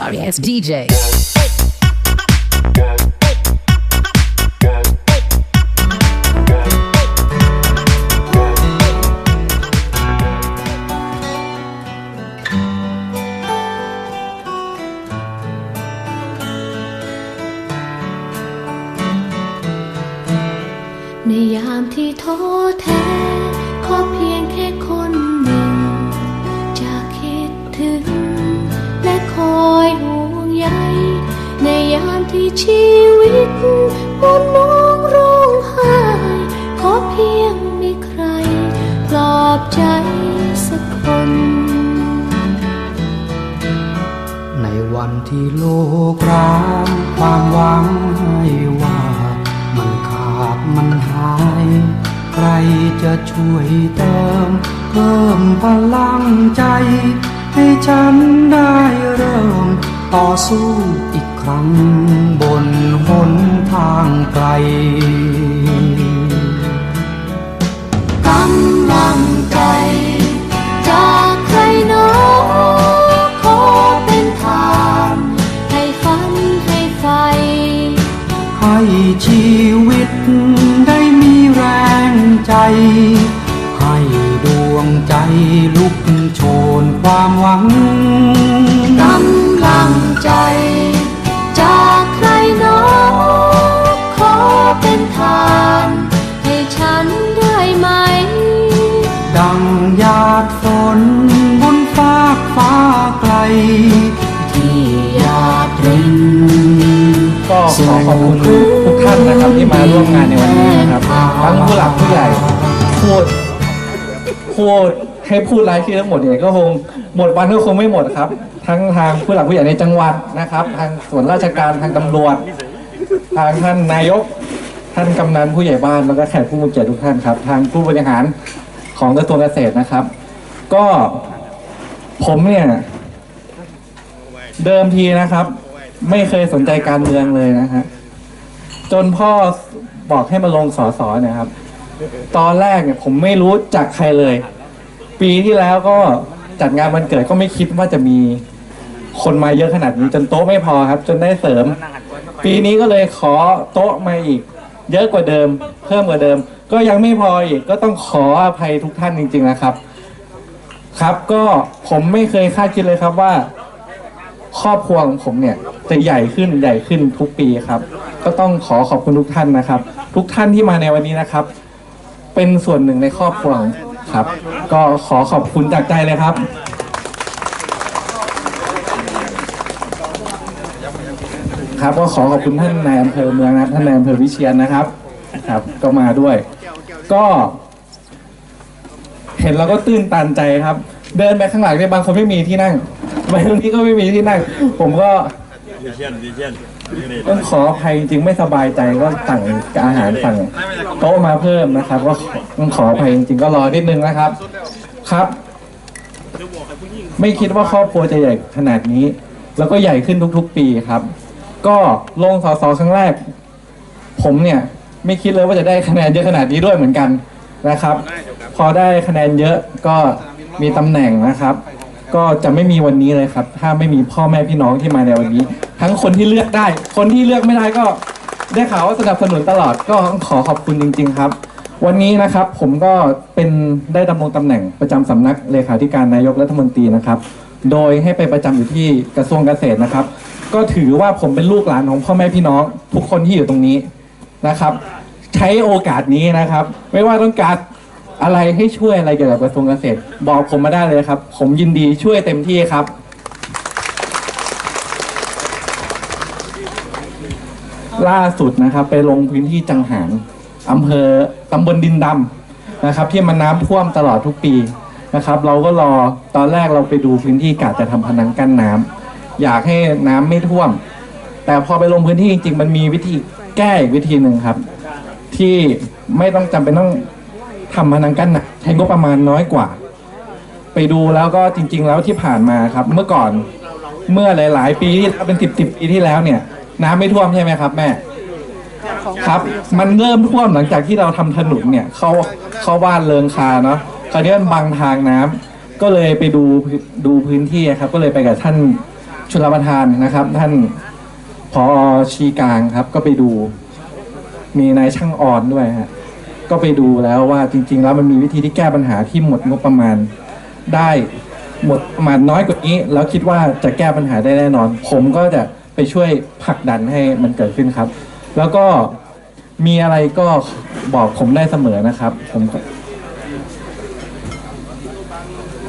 sorry ass DJ. ในยามที่ท้อแท้ขอเพียงแค่คน ยามที่ชีวิตมนมองร้องไห้ขอเพียงมีใครปลอบใจสักคน ในวันที่โลกร้างความหวังให้ว่ามันขาดมันหาย ใครจะช่วยเติม เพิ่มพลังใจ ให้ฉันได้เริ่มต่อสู้อีก ครั้งบนหนทางไกลกำลังใจจากใครหนอขอเป็นทางให้ฝันให้ไฟ ให้ชีวิตได้มีแรงใจ ให้ดวงใจลุกโชนความหวัง คุณทุกท่านนะครับที่มาร่วมงานในวันนี้นะครับทั้งผู้หลักผู้ใหญ่พูดพูดให้พูดรายชื่อทั้งหมดเนี่ยก็คงหมดวันก็คงไม่หมดครับ ทั้งทางผู้หลักผู้ใหญ่ในจังหวัดนะครับ ทางส่วนราชการทางตำรวจ ทางท่านนายก ท่านกำนันผู้ใหญ่บ้านแล้วก็แขกผู้มีเกียรติทุกท่านครับ ทางผู้บริหารของกระทรวงเกษตรนะครับ ก็ผมเนี่ย เดิมทีนะครับ ไม่เคยสนใจการเมืองเลยนะฮะ จนพ่อบอกให้มาลงสอสอเนี่ยครับ ตอนแรกเนี่ยผมไม่รู้จักใครเลย ปีที่แล้วก็จัดงานวันเกิดก็ไม่คิดว่าจะมีคนมาเยอะขนาดนี้ จนโต๊ะไม่พอครับ จนได้เสริม ปีนี้ก็เลยขอโต๊ะมาอีก เยอะกว่าเดิม เพิ่มกว่าเดิม ก็ยังไม่พออีกก็ต้องขออภัยทุกท่านจริง ๆนะครับ ครับก็ผมไม่เคยคาดคิดเลยครับว่า ครอบครัวของผมเนี่ยจะใหญ่ขึ้นใหญ่ขึ้นทุกปีครับ ก็ต้องขอขอบคุณทุกท่านนะครับ ทุกท่านที่มาในวันนี้นะครับ เป็นส่วนหนึ่งในครอบครัวครับ ก็ขอขอบคุณจากใจเลยครับครับก็ขอขอบคุณท่านนายอำเภอเมืองนะท่านนายอำเภอวิเชียนนะครับครับ ก็มาด้วย ก็ เห็นแล้วก็ตื้นตันใจครับ เดินไปข้างหลังเนี่ยบางคนไม่มีที่นั่ง ไปตรงนี้ก็ไม่มีที่นั่ง ผมก็ต้องขออภัยจริงๆไม่สบายใจก็สั่งอาหารสั่งโต๊ะมาเพิ่มนะครับ ก็ต้องขออภัยจริงๆก็รอนิดนึงนะครับ ครับ ไม่คิดว่าครอบครัวจะใหญ่ขนาดนี้ แล้วก็ใหญ่ขึ้นทุกๆปีครับ ก็ลงสอสอครั้งแรก ผมเนี่ย ไม่คิดเลยว่าจะได้คะแนนเยอะขนาดนี้ด้วยเหมือนกันนะครับ พอได้คะแนนเยอะก็มีตำแหน่งนะครับ ก็จะไม่มีวันนี้เลยครับ ถ้าไม่มีพ่อแม่พี่น้องที่มาในวันนี้ ทั้งคนที่เลือกได้ คนที่เลือกไม่ได้ก็ได้ข่าวว่าสนับสนุนตลอดก็ขอขอบคุณจริง ๆ ครับ วันนี้นะครับผมก็เป็นได้ดำรงตำแหน่งประจำสำนักเลขาธิการนายกรัฐมนตรีนะครับ โดยให้ไปประจำอยู่ที่กระทรวงเกษตรนะครับ ก็ถือว่าผมเป็นลูกหลานของพ่อแม่พี่น้องทุกคนที่อยู่ตรงนี้นะครับ ใช้โอกาสนี้นะครับ ไม่ว่าต้องการ อะไรให้ช่วยอะไรเกี่ยวกับกระทรวงเกษตร บอกผมมาได้เลยครับ ผมยินดีช่วยเต็มที่ครับ ล่าสุดนะครับ ไปลงพื้นที่จังหารอำเภอตำบลดินดำนะครับ ที่มันน้ำท่วมตลอดทุกปีนะครับ เราก็รอตอนแรกเราไปดูพื้นที่กะจะทำพนังกั้นน้ำอยากให้น้ำไม่ท่วม แต่พอไปลงพื้นที่จริงๆ มันมีวิธีแก้อีกวิธีหนึ่งครับ ที่ไม่ต้องจำเป็นต้อง ทำพนังกั้นนะใช้งบประมาณน้อยกว่า ไปดูแล้วก็จริง ๆ แล้วที่ผ่านมาครับ เมื่อก่อนเมื่อหลาย ๆ ปีที่แล้วเป็นสิบสิบปีที่แล้วเนี่ย น้ำไม่ท่วมใช่ไหมครับ แม่ครับ มันเริ่มท่วมหลังจากที่เราทำถนนเนี่ยเข้าเข้าบ้านเริงคาเนาะคราวนี้มันบังทางน้ำก็เลยไปดูดูพื้นที่ครับ ก็เลยไปกับท่านชลประทานนะครับ ท่านพอชีกลางครับ ก็ไปดู มีนายช่างอ่อนด้วยฮะ ก็ไปดูแล้วว่าจริง ๆ แล้วมันมีวิธีที่แก้ปัญหาที่หมดงบประมาณ ได้หมดประมาณน้อยกว่านี้ แล้วคิดว่าจะแก้ปัญหาได้แน่นอน ผมก็จะไปช่วยผลักดันให้มันเกิดขึ้นครับ แล้วก็มีอะไรก็บอกผมได้เสมอนะครับผม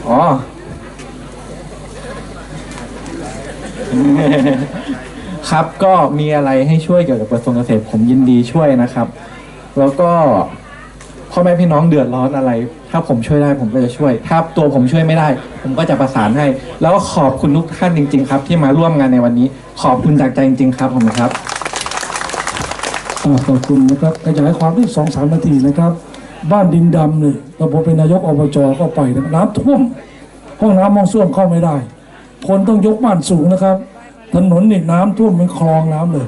อ๋อครับก็มีอะไรให้ช่วยเกี่ยวกับกระทรวงเกษตรผมยินดีช่วยนะครับ แล้วก็ พ่อแม่พี่น้องเดือดร้อนอะไร ถ้าผมช่วยได้ผมก็จะช่วย ถ้าตัวผมช่วยไม่ได้ ผมก็จะประสานให้ แล้วก็ขอบคุณทุกท่านจริง ๆ ครับ ที่มาร่วมงานในวันนี้ ขอบคุณจากใจจริง ๆ ครับผมครับ อ่าขอบคุณนะครับขยายความที่สองสามนาทีนะครับ บ้านดินดำเนี่ยตอนผมเป็นนายกอบจก็ไปนะน้ำท่วม ห้องน้ำห้องส้วมเข้าไม่ได้ คนต้องยกบ้านสูงนะครับ ถนนนี่น้ำท่วมเป็นคลองน้ำเลย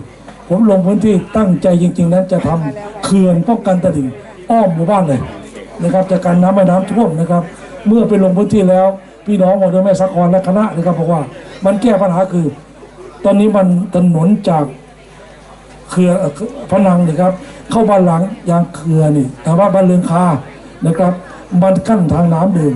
ผมลงพื้นที่ตั้งใจจริง ๆ นั้นจะทำเขื่อนป้องกันตลิ่ง อ้อมหมู่บ้านเลยนะครับจะกันน้ำไม่น้ำท่วมนะครับ เมื่อไปลงพื้นที่แล้ว พี่น้องของเดอแม่สะครและคณะนะครับบอกว่ามันแก้ปัญหาคือ ตอนนี้มันถนนจากเครือเอ่อพนังนะครับ เข้าบ้านหลังยางเครือนนี่แต่ว่าบ้านเรือนคานะครับ มันกั้นทางน้ำเดิน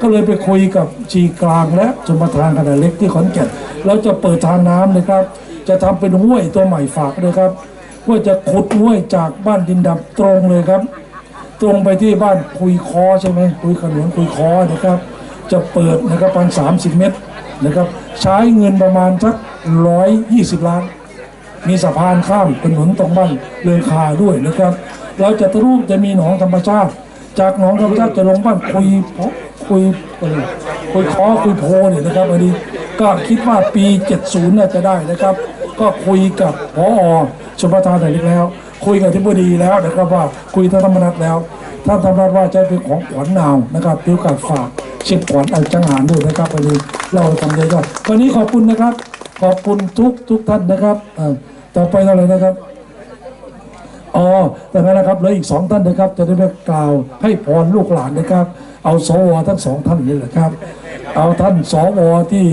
ก็เลยไปคุยกับชีกลางและชมประทานขนาดเล็กที่ขอนแก่นแล้วจะเปิดทางน้ำนะครับ จะทำเป็นห้วยตัวใหม่ฝากเลยครับ ว่าจะขุดห้วยจากบ้านดินดำตรงเลยครับ ตรงไปที่บ้านคุยคอใช่ไหมคุยขนวนคุยคอนะครับ จะเปิดนะครับประมาณสามสิบเมตรนะครับ ใช้เงินประมาณสักร้อยยี่สิบล้าน มีสะพานข้ามถนนตรงบ้านเรือนคาด้วยนะครับ เราจะทะลุจะมีหนองธรรมชาติ จากหนองธรรมชาติจะลงบ้านคุยพาะคุยอะไรคุยคอคุยโพเนี่ยนะครับอันนี้ ก็คิดว่าปี 70น่าจะได้นะครับ ก็คุยกับพอชมประทานแต่เล็กแล้ว คุยกับที่บดีแล้วนะครับว่าคุยท่านธรรมนัฐแล้วท่านธรรมนัฐว่าจะเป็นของขวัญนาวนะครับถือโอกาสฝากเช็ดขวัญอันจังหารด้วยนะครับวันนี้เราทำเยอะๆวันนี้ขอบคุณนะครับ ขอบคุณทุกทุกท่านนะครับต่อไปเท่าไหร่นะครับอ๋อแต่งั้นนะครับเหลืออีกสองท่านนะครับ จะได้ไปกล่าวให้พรลูกหลานนะครับ เอาสวทั้งสองท่านนี่แหละครับ เอาท่านสวที่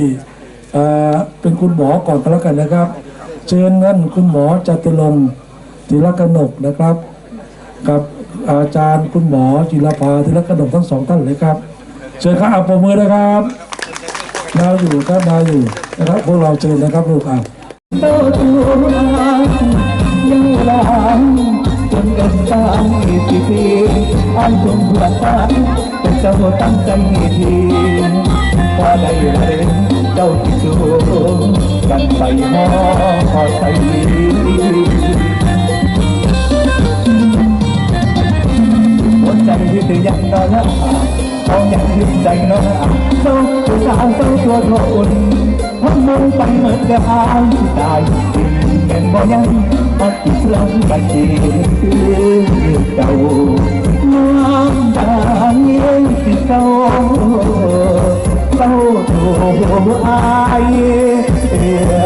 เอ่อเป็นคุณหมอก่อนก็แล้วกันนะครับ เชิญนั่นคุณหมอจตุรงค์ธีรกนกนะครับ กับอาจารย์คุณหมอจิรภาธีรกนกทั้งสองท่านเลยครับ เชิญครับอาปรบมือนะครับดาวอยู่ครับดาวอยู่นะครับพวกเราเชิญนะครับลูกอะยังหลานจนกิดสามสิบปีอันคงหัวตาเป็นเจ้าตั้งใจดีพอได้เห็น เจ้าที่สูงกันใส่หม้อพอใส่หัวใจที่ตื่นยังนอนละเอาอย่างยืนใจนอนละเศร้าตัวสาวเศร้าตัวโทนทำมันไปเหมือนกับอายตายจริงเป็นบ่ยังอัดอีกครั้งกันทีเจ้าน้ำตาเงี้ยที่เจ้า เศร้าโศกมาเย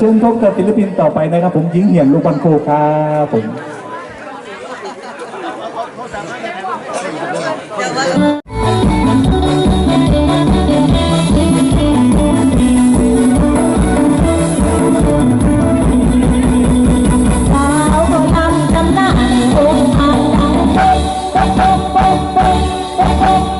ชิญพบกับศิลปินต่อไปนะครับ ผมยิงเหียนลูกบอลโคครับผมส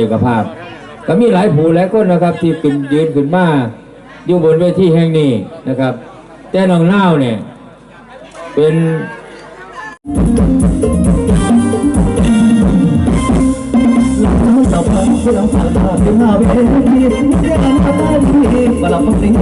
ของทะเลกภาพ ก็มีหลายผู้หลายคนนะครับ ที่ขึ้นยืนขึ้นมาอยู่บนเวทีแห่งนี้นะครับ แต่น้องเล่าวเนี่ยเป็นเจ้าพันผู้นำสารตาเป็นหน้าเวทีเรียนมาได้ดีมาลับมาสิง